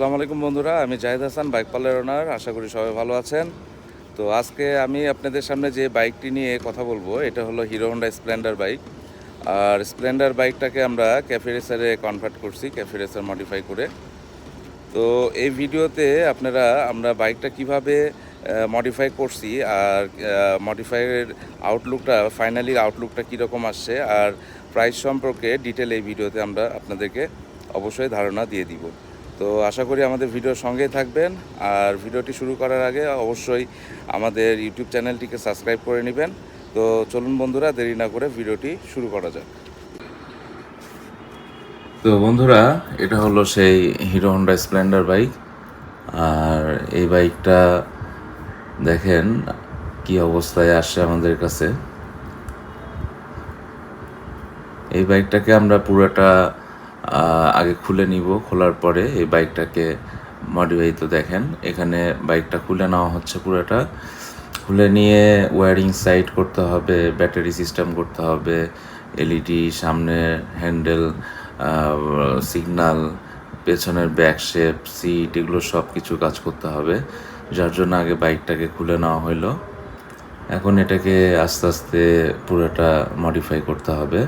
আসসালামু আলাইকুম বন্ধুরা, আমি Zahid Hasan, bike parlour owner. আশা করি সবাই ভালো আছেন। তো আজকে আমি আপনাদের সামনে যে বাইকটি নিয়ে কথা বলব, এটা হলো হিরো হন্ডা স্প্লেন্ডার বাইক। আর স্প্লেন্ডার বাইকটাকে আমরা ক্যাফে রেসারে কনভার্ট করছি, ক্যাফে রেসার মডিফাই করে। তো এই ভিডিওতে আপনারা, আমরা বাইকটা কীভাবে মডিফাই করছি আর মডিফাইয়ের আউটলুকটা ফাইনালি আউটলুকটা কীরকম আসছে আর প্রাইস সম্পর্কে ডিটেল এই ভিডিওতে আমরা আপনাদেরকে অবশ্যই ধারণা দিয়ে দিব। তো আশা করি আমাদের ভিডিওর সঙ্গেই থাকবেন। আর ভিডিওটি শুরু করার আগে অবশ্যই আমাদের ইউটিউব চ্যানেলটিকে সাবস্ক্রাইব করে নেবেন। তো চলুন বন্ধুরা, দেরি না করে ভিডিওটি শুরু করা যাক। তো বন্ধুরা, এটা হলো সেই হিরো হন্ডা স্প্লেন্ডার বাইক। আর এই বাইকটা দেখেন কি অবস্থায় আসছে আমাদের কাছে। এই বাইকটাকে আমরা পুরোটা আগে খুলে নিব। খোলার পরে এই বাইকটাকে মডিফাই তো দেখেন, এখানে বাইকটা খুলে নেওয়া হচ্ছে পুরোটা। খুলে নিয়ে ওয়্যারিং সাইড করতে হবে ব্যাটারি সিস্টেম করতে হবে এলইডি সামনে হ্যান্ডেল সিগনাল পেছনের ব্যাক শেপ সিট এগুলো সব কিছু কাজ করতে হবে। যার জন্য আগে বাইকটাকে খুলে নেওয়া হলো এখন এটাকে আস্তে আস্তে পুরোটা মডিফাই করতে হবে।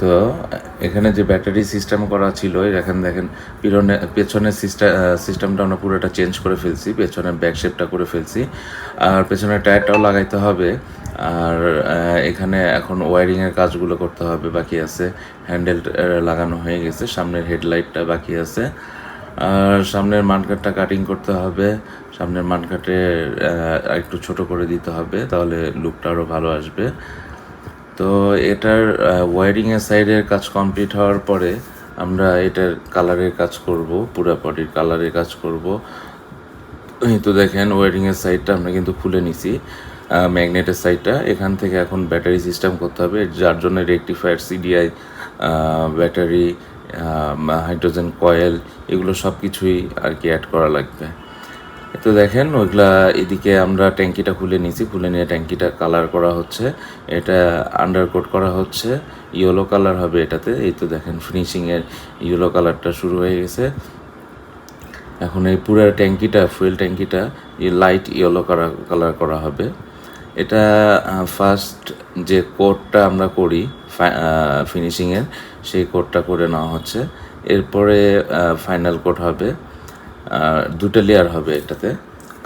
তো এখানে যে ব্যাটারি সিস্টেম করা ছিল এখানে দেখেন পিছনে পেছনের সিস্টেম সিস্টেমটা আমরা পুরোটা চেঞ্জ করে ফেলছি, পেছনের ব্যাক শেপটা করে ফেলছি, আর পেছনের টায়ারটাও লাগাইতে হবে, আর এখানে এখন ওয়ারিংয়ের কাজগুলো করতে হবে বাকি আছে হ্যান্ডেল লাগানো হয়ে গেছে, সামনের হেডলাইটটা বাকি আছে, আর সামনের মানকাটটা কাটিং করতে হবে, সামনের মানকাটে একটু ছোট করে দিতে হবে, তাহলে লুকটা আরও ভালো আসবে তো এটার ওয়ারিংয়ের সাইডের কাজ কমপ্লিট হওয়ার পরে আমরা এটার কালারের কাজ করব, পুরো বডির কালারের কাজ করব। তো দেখেন ওয়ারিংয়ের সাইডটা আমরা কিন্তু খুলে নিছি ম্যাগনেটের সাইডটা এখান থেকে এখন ব্যাটারি সিস্টেম করতে হবে, যার জন্য rectifier CDI battery hydrogen coil এগুলো সব কিছুই আর কি অ্যাড করা লাগবে। তো দেখেন, ওইগুলা এদিকে আমরা ট্যাঙ্কিটা খুলে নিয়েছি। খুলে নিয়ে ট্যাঙ্কিটা কালার করা হচ্ছে। এটা আন্ডারকোট করা হচ্ছে। ইয়েলো কালার হবে এটাতে। এই তো দেখেন ফিনিশিংয়ের ইয়েলো কালারটা শুরু হয়ে গেছে। এখন এই পুরো ট্যাঙ্কিটা ফুয়েল ট্যাঙ্কিটা লাইট ইয়েলো কালার কালার করা হবে। এটা ফার্স্ট যে কোটটা আমরা করি ফিনিশিংয়ের সেই কোটটা করে নেওয়া হচ্ছে। এরপরে ফাইনাল কোট হবে। দুটো লেয়ার হবে এটাতে।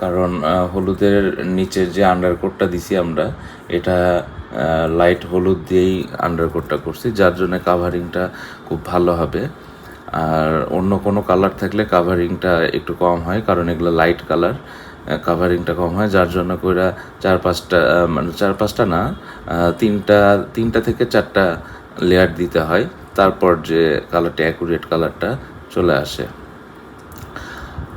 কারণ হলুদের নিচের যে আন্ডারকোটটা দিছি আমরা, এটা লাইট হলুদ দিয়েই আন্ডারকোটটা করছি, যার জন্য কাভারিংটা খুব ভালো হবে। আর অন্য কোনো কালার থাকলে কাভারিংটা একটু কম হয়, কারণ এগুলো লাইট কালার কাভারিংটা কম হয়, যার জন্য কইরা চার পাঁচটা মানে চার পাঁচটা না তিনটা তিনটা থেকে চারটা লেয়ার দিতে হয়। তারপর যে কালারটা অ্যাকুরেট কালারটা চলে আসে।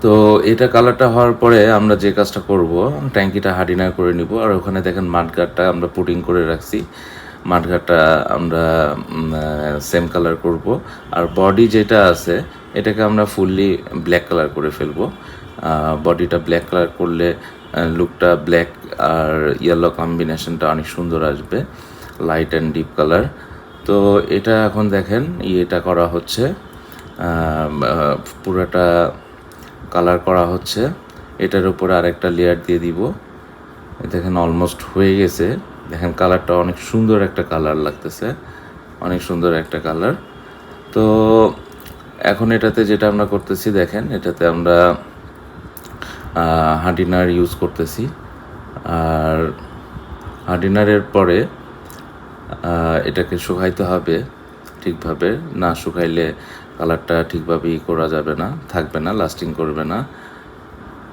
তো এটা কালারটা হওয়ার পরে আমরা যে কাজটা করব, ট্যাঙ্কিটা হার্ডিনার করে নিব। আর ওখানে দেখেন মাঠঘাটটা আমরা পুটিং করে রাখছি। মাঠঘাটটা আমরা সেম কালার করব। আর বডি যেটা আছে, এটাকে আমরা ফুললি ব্ল্যাক কালার করে ফেলব। বডিটা ব্ল্যাক কালার করলে লুকটা ব্ল্যাক আর ইয়েলো কম্বিনেশনটা অনেক সুন্দর আসবে। লাইট অ্যান্ড ডিপ কালার তো এটা এখন দেখেন, ইয়েটা করা হচ্ছে। পুরোটা কালার করা হচ্ছে। এটার উপরে আরেকটা লেয়ার দিয়ে দিব। দেখেন অলমোস্ট হয়ে গেছে। দেখেন কালারটা অনেক সুন্দর একটা কালার লাগতেছে। অনেক সুন্দর একটা কালার। তো এখন এটাতে যেটা আমরা করতেছি, দেখেন, এটাতে আমরা হার্ডিনার ইউজ করতেছি। আর হার্ডিনারের পরে এটাকে শুকাইতে হবে। ঠিকভাবে না শুকাইলে কালারটা ঠিকভাবে ই করা যাবে না, থাকবে না লাস্টিং করবে না।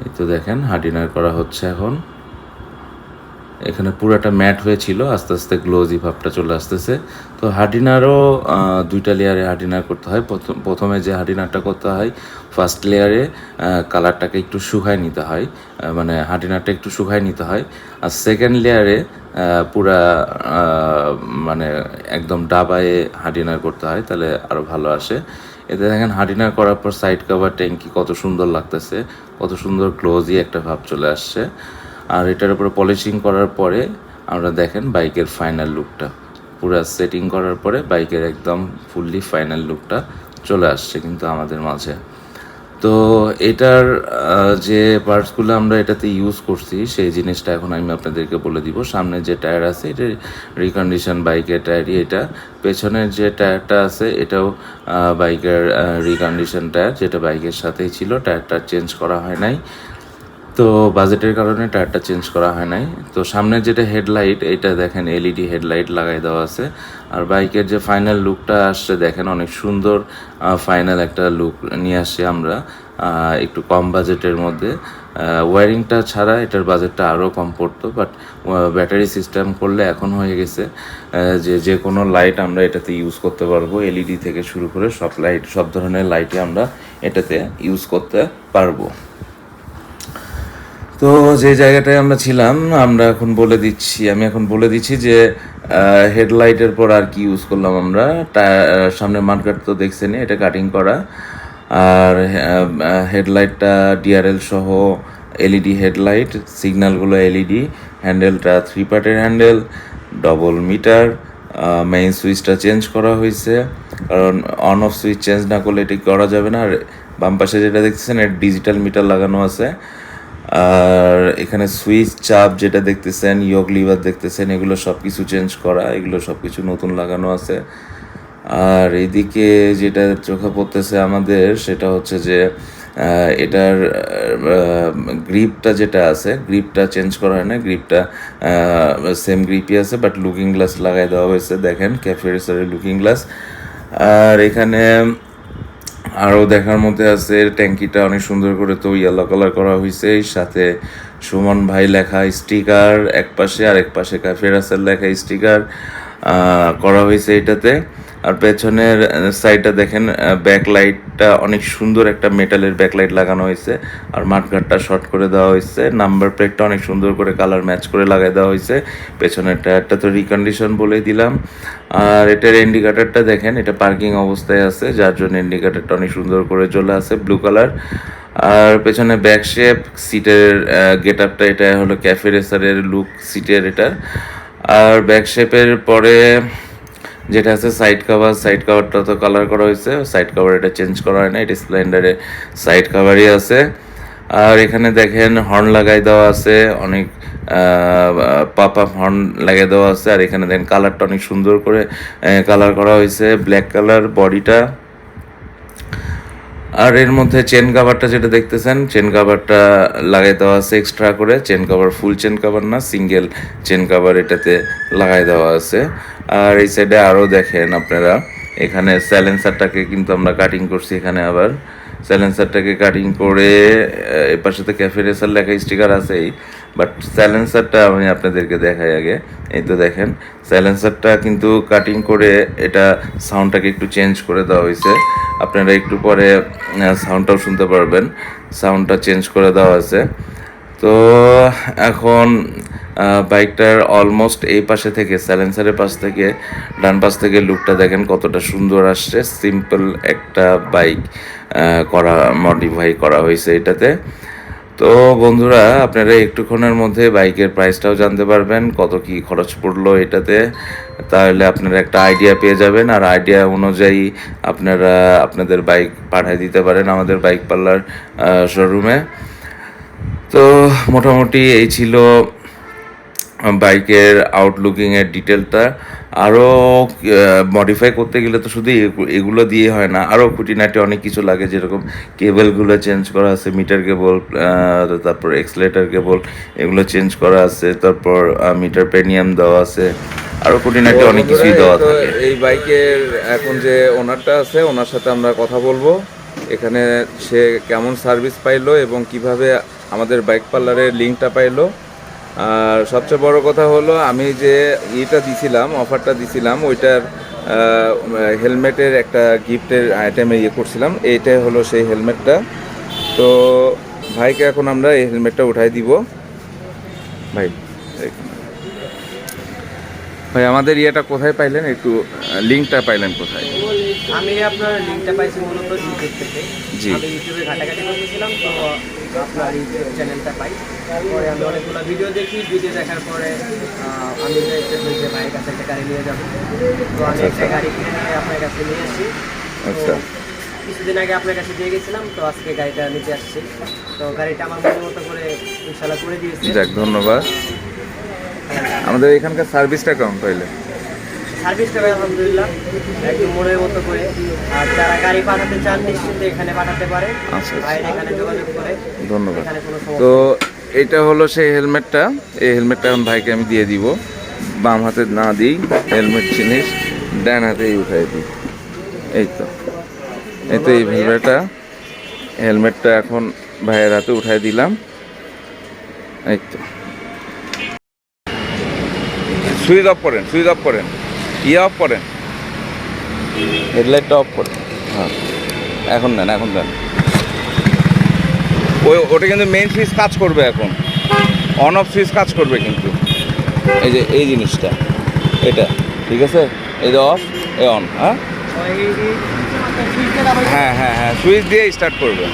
এই তো দেখেন হার্ডিনার করা হচ্ছে এখন। এখানে পুরাটা ম্যাট হয়েছিল, আস্তে আস্তে গ্লোজি ভাবটা চলে আসতেছে। তো হার্ডিনারও দুইটা লেয়ারে হার্ডিনার করতে হয়। প্রথম যে হার্ডিনারটা করতে হয় ফার্স্ট লেয়ারে কালারটাকে একটু শুকায় নিতে হয়। মানে হার্ডিনারটা একটু শুকায় নিতে হয়। আর সেকেন্ড লেয়ারে পুরা মানে একদম ডাবায়ে হার্ডিনার করতে হয়, তাহলে আরও ভালো আসে। এতে দেখেন হার্ডিনার করার পর সাইড কভার ট্যাঙ্কি কত সুন্দর লাগতেছে, কত সুন্দর গ্লোজি একটা ভাব চলে আসছে। আর এটার উপরে পলিশিং করার পরে আমরা দেখেন বাইকের ফাইনাল লুকটা পুরো সেটিং করার পরে বাইকের একদম ফুললি ফাইনাল লুকটা চলে আসছে কিন্তু আমাদের মাঝে। তো এটার যে পার্টসগুলো আমরা এটাতে ইউজ করছি, সেই জিনিসটা এখন আমি আপনাদেরকে বলে দিব। সামনে যে টায়ার আছে, এটা রিকন্ডিশন বাইকের টায়ারই এটা পেছনের যে টায়ারটা আছে, এটাও বাইকের রিকন্ডিশন টায়ার যেটা বাইকের সাথেই ছিল। টায়ারটা চেঞ্জ করা হয় নাই। তো বাজেটের কারণে টায়ারটা চেঞ্জ করা হয় নাই। তো সামনের যেটা হেডলাইট এটা দেখেন এলইডি হেডলাইট লাগাই দেওয়া আছে। আর বাইকের যে ফাইনাল লুকটা আসছে, দেখেন অনেক সুন্দর ফাইনাল একটা লুক নিয়ে আসছি আমরা একটু কম বাজেটের মধ্যে। ওয়ারিংটা ছাড়া এটার বাজেটটা আরও কম পড়তো বাট ব্যাটারি সিস্টেম করলে এখন হয়ে গেছে যে যে কোনো লাইট আমরা এটাতে ইউজ করতে পারব এলইডি থেকে শুরু করে সব লাইট সব ধরনের লাইটই আমরা এটাতে ইউজ করতে পারব। তো যে জায়গাটায় আমরা ছিলাম, আমরা এখন বলে দিচ্ছি, আমি এখন বলে দিচ্ছি যে হেডলাইটের পর আর কি ইউজ করলাম আমরা। সামনে মার্কার তো দেখছেনই, এটা কাটিং করা। আর হেডলাইটটা ডিআরএল সহ এলইডি হেডলাইট, সিগন্যালগুলো এলইডি হ্যান্ডেলটা থ্রি পার্টের হ্যান্ডেল ডবল মিটার মেইন সুইচটা চেঞ্জ করা হয়েছে। কারণ অন অফ সুইচ চেঞ্জ না করলে এটি করা যাবে না। আর বাম পাশে যেটা দেখতেছেন এর ডিজিটাল মিটার লাগানো আছে। আর এখানে সুইচ, চাপ যেটা দেখতেছেন ইয়গ লিভার দেখতেছেন, এগুলো সব কিছু চেঞ্জ করা, এগুলো সব কিছু নতুন লাগানো আছে। আর এদিকে যেটা চোখে পড়তেছে আমাদের, সেটা হচ্ছে যে এটার গ্রিপটা যেটা আছে গ্রিপটা চেঞ্জ করা হয় না গ্রিপটা সেম গ্রিপই আছে বাট লুকিং গ্লাস লাগাই দেওয়া হয়েছে, দেখেন ক্যাফেরেসারের লুকিং গ্লাস আর এখানে আরও দেখার মধ্যে আছে ট্যাঙ্কিটা অনেক সুন্দর করে তো ইয়েলো কালার করা হয়েছে সাথে সুমন ভাই লেখা স্টিকার এক পাশে আর এক পাশে কাফেরাসের লেখা স্টিকার করা হয়েছে এটাতে। আর পেছনের সাইডটা দেখেন ব্যাক লাইটটা অনেক সুন্দর একটা মেটালের ব্যাকলাইট লাগানো হয়েছে। আর মাঠঘাটটা শর্ট করে দেওয়া হয়েছে। নাম্বার প্লেটটা অনেক সুন্দর করে কালার ম্যাচ করে লাগাই দেওয়া হয়েছে। পেছনের টায়ারটা তো রিকন্ডিশন বলে দিলাম। আর এটার ইন্ডিকেটারটা দেখেন, এটা পার্কিং অবস্থায় আছে, যার জন্য ইন্ডিকেটারটা অনেক সুন্দর করে চলে আসে ব্লু কালার আর পেছনে ব্যাক শেপ সিটের গেট আপটা এটা হলো ক্যাফে রেসারের লুক সিটের এটা। আর ব্যাক শেপের পরে যেটা আছে সাইড কভার সাইড কভারটা তো কালার করা হয়েছে সাইড কভার এটা চেঞ্জ করা হয় না, এটা স্প্লেন্ডারে সাইড কাভারই আছে। আর এখানে দেখেন হর্ন লাগাই দেওয়া আছে, অনেক পাপ আপ হর্ন লাগিয়ে দেওয়া আছে। আর এখানে দেখেন কালারটা অনেক সুন্দর করে কালার করা হয়েছে। ব্ল্যাক কালার বডিটা আর এর মধ্যে চেন কাভারটা যেটা দেখতেছেন চেন কাভারটা লাগাই দেওয়া আছে এক্সট্রা করে। Chain cover full chain cover না সিঙ্গেল চেন কাভার এটাতে লাগাই দেওয়া আছে। আর এই সাইডে আরও দেখেন আপনারা এখানে স্যালেন্সারটাকে কিন্তু আমরা কাটিং করছি এখানে আবার। স্যালেন্সারটাকে কাটিং করে আহ, এর পাশে তো ক্যাফে রেসার লেখা স্টিকার আছেই বাট স্যালেন্সারটা আমি আপনাদেরকে দেখাই আগে। এই তো দেখেন স্যালেন্সারটা কিন্তু কাটিং করে এটা সাউন্ডটাকে একটু চেঞ্জ করে দেওয়া হয়েছে। আপনারা একটু পরে সাউন্ডটাও শুনতে পারবেন। সাউন্ডটা চেঞ্জ করে দেওয়া আছে। তো এখন বাইকটার অলমোস্ট এই পাশে থেকে স্যালেন্সারের পাশ থেকে, ডান পাশ থেকে লুকটা দেখেন কতটা সুন্দর আসছে। সিম্পল একটা বাইক করা মডিফাই করা হয়েছে এটাতে। তো বন্ধুরা, আপনারা একটুক্ষণের মধ্যে বাইকের প্রাইসটাও জানতে পারবেন, কত কি খরচ পড়ল এটাতে। তাহলে আপনারা একটা আইডিয়া পেয়ে যাবেন, আর আইডিয়া অনুযায়ী আপনারা আপনাদের বাইক পাঠিয়ে দিতে পারেন আমাদের বাইক পার্লার শোরুমে তো মোটামুটি এই ছিল বাইকের আউটলুকিংয়ের ডিটেলটা আরও মডিফাই করতে গেলে তো শুধু এগুলো দিয়ে হয় না। আরও খুঁটিনাটি অনেক কিছু লাগে যেরকম কেবলগুলো চেঞ্জ করা আছে মিটার কেবল তারপর এক্সলেটার কেবল এগুলো চেঞ্জ করা আছে তারপর মিটার পেনিয়াম দেওয়া আছে। আরও খুঁটিনাটি অনেক কিছুই দেওয়া থাকে। এই বাইকের এখন যে ওনারটা আছে ওনার সাথে আমরা কথা বলব। এখানে সে কেমন সার্ভিস পাইলো এবং কীভাবে আমাদের বাইক পার্লারের লিঙ্কটা পাইলো। আর সবচেয়ে বড় কথা হলো, আমি যে ইটা দিছিলাম, অফারটা দিছিলাম, ওইটার হেলমেটের একটা গিফটের আইটেমে ইয়ে করছিলাম, এইটাই হলো সেই হেলমেটটা। তো ভাইকে এখন আমরা এই হেলমেটটা উঠাই দিব। ভাই ভাই, আমাদের ইয়েটা কোথায় পাইলেন? একটু লিঙ্কটা পাইলেন কোথায়? আমি আপনার লিঙ্কটা পাইছি মূলত ইউটিউব থেকে। জি। আমি ইউটিউবে ঘাটাঘাটি করতেছিলাম তো আপনার ইউটিউব চ্যানেলটা পাই। আমি অনেকগুলো ভিডিও দেখি ভিডিও দেখার পরে আমি হই যে ভাইয়ের কাছে একটা গাড়ি নিয়ে যাব। তো আমি একটা গাড়ি কিনে আপনার কাছে নিয়ে এসেছি আচ্ছা। কিছুদিন আগে আপনার কাছে দিয়ে গেছিলাম তো আজকে গাড়িটা নিতে আসছি। তো গাড়িটা আমার মনের মতো করে ইনশাল্লাহ করে দিয়েছে। যাক ধন্যবাদ। আমাদের এখানকার সার্ভিসটা কেমন পাইলে সার্ভিসটা ভাই আলহামদুলিল্লাহ। একদম মনের মতো করে। আর যারা গাড়ি পাঠাতে চান নিশ্চিন্তে এখানে পাঠাতে পারে। আচ্ছা, আচ্ছা। ভাইয়ের এখানে যোগাযোগ করে ধন্যবাদ। তো এটা হলো সেই হেলমেটটা। এই হেলমেটটা এখন ভাইকে আমি দিয়ে দিব। বাম হাতে না দিই হেলমেট জিনিস ডান হাতেই উঠাই দিই। এই তো। এই তো এই হেলমেটটা হেলমেটটা এখন ভাইয়ের হাতে উঠাই দিলাম। এই তো। সুইচ অফ করেন সুইচ অফ করেন। ইয়ে অফ করেন। হেডলাইটটা অফ করেন। হ্যাঁ। এখন দেন এখন দেন। ওই ওটা কিন্তু মেইন সুইচ কাজ করবে এখন। অন অফ সুইচ কাজ করবে কিন্তু। এই যে এই জিনিসটা। এটা ঠিক আছে? এই যে অফ এ অন হ্যাঁ? হ্যাঁ হ্যাঁ হ্যাঁ সুইচ দিয়ে স্টার্ট করবে।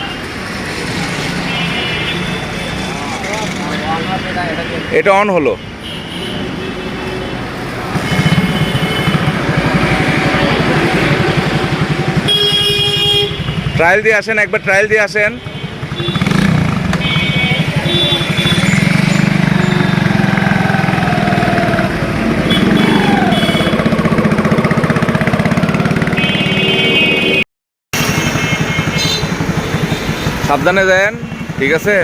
এটা অন হলো। ট্রায়াল দিয়ে আসেন, একবার ট্রায়াল দিয়ে আসেন। সাবধানে দেন ঠিক আছে?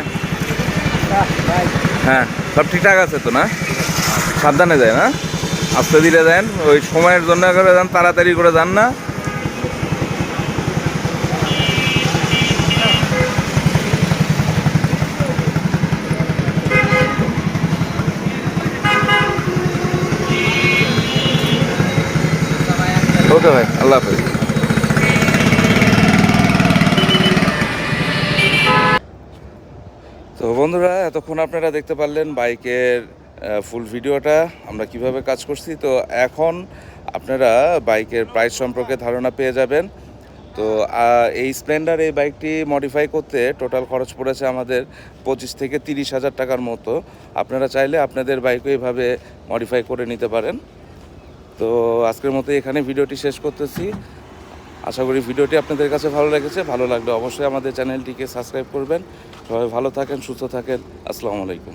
হ্যাঁ সব ঠিকঠাক আছে তো, না? সাবধানে যায় হ্যাঁ? আস্তে ধীরে দেন ওই সময়ের জন্য করে যান, তাড়াতাড়ি করে যান না। ওকে ভাই, আল্লাহ হাফেজ। তো বন্ধুরা, এতক্ষণ আপনারা দেখতে পারলেন বাইকের ফুল ভিডিওটা, আমরা কীভাবে কাজ করছি। তো এখন আপনারা বাইকের প্রাইস সম্পর্কে ধারণা পেয়ে যাবেন। তো এই স্প্লেন্ডার এই বাইকটি মডিফাই করতে টোটাল খরচ পড়েছে আমাদের পঁচিশ থেকে তিরিশ হাজার টাকার মতো। আপনারা চাইলে আপনাদের বাইকও এইভাবে মডিফাই করে নিতে পারেন। তো আজকের মতো এখানে ভিডিওটি শেষ করতেছি। আশা করি ভিডিওটি আপনাদের কাছে ভালো লেগেছে। ভালো লাগলে অবশ্যই আমাদের চ্যানেলটিকে সাবস্ক্রাইব করবেন। সবাই ভালো থাকেন, সুস্থ থাকেন। আসসালামু আলাইকুম।